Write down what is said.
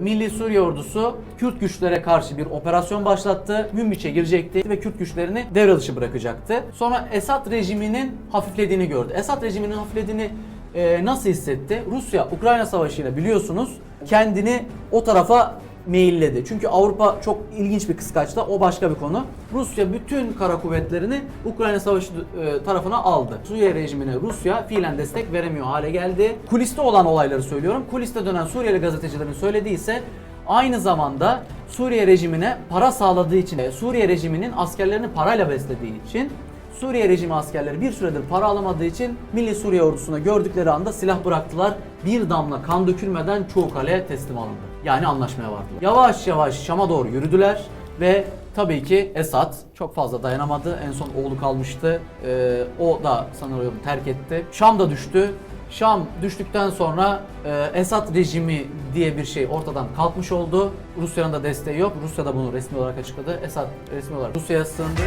Milli Suriye ordusu Kürt güçlere karşı bir operasyon başlattı. Münbiç'e girecekti ve Kürt güçlerini devre dışı bırakacaktı. Sonra Esad rejiminin hafiflediğini gördü. Esad rejiminin hafiflediğini e, nasıl hissetti? Rusya Ukrayna savaşıyla biliyorsunuz kendini o tarafa meyilledi. Çünkü Avrupa çok ilginç bir kıskaçta. O başka bir konu. Rusya bütün kara kuvvetlerini Ukrayna Savaşı e, tarafına aldı. Suriye rejimine Rusya fiilen destek veremiyor hale geldi. Kuliste olan olayları söylüyorum. Kuliste dönen Suriyeli gazetecilerin söylediği ise aynı zamanda Suriye rejimine para sağladığı için, e, Suriye rejiminin askerlerini parayla beslediği için Suriye rejimi askerleri bir süredir para alamadığı için Milli Suriye ordusuna gördükleri anda silah bıraktılar. Bir damla kan dökülmeden çoğu kale teslim alındı. Yani anlaşmaya vardılar. Yavaş yavaş Şam'a doğru yürüdüler ve tabii ki Esad çok fazla dayanamadı. En son oğlu kalmıştı. Ee, o da sanıyorum terk etti. Şam da düştü. Şam düştükten sonra e, Esad rejimi diye bir şey ortadan kalkmış oldu. Rusya'nın da desteği yok. Rusya da bunu resmi olarak açıkladı. Esad resmi olarak Rusya'ya sığındı.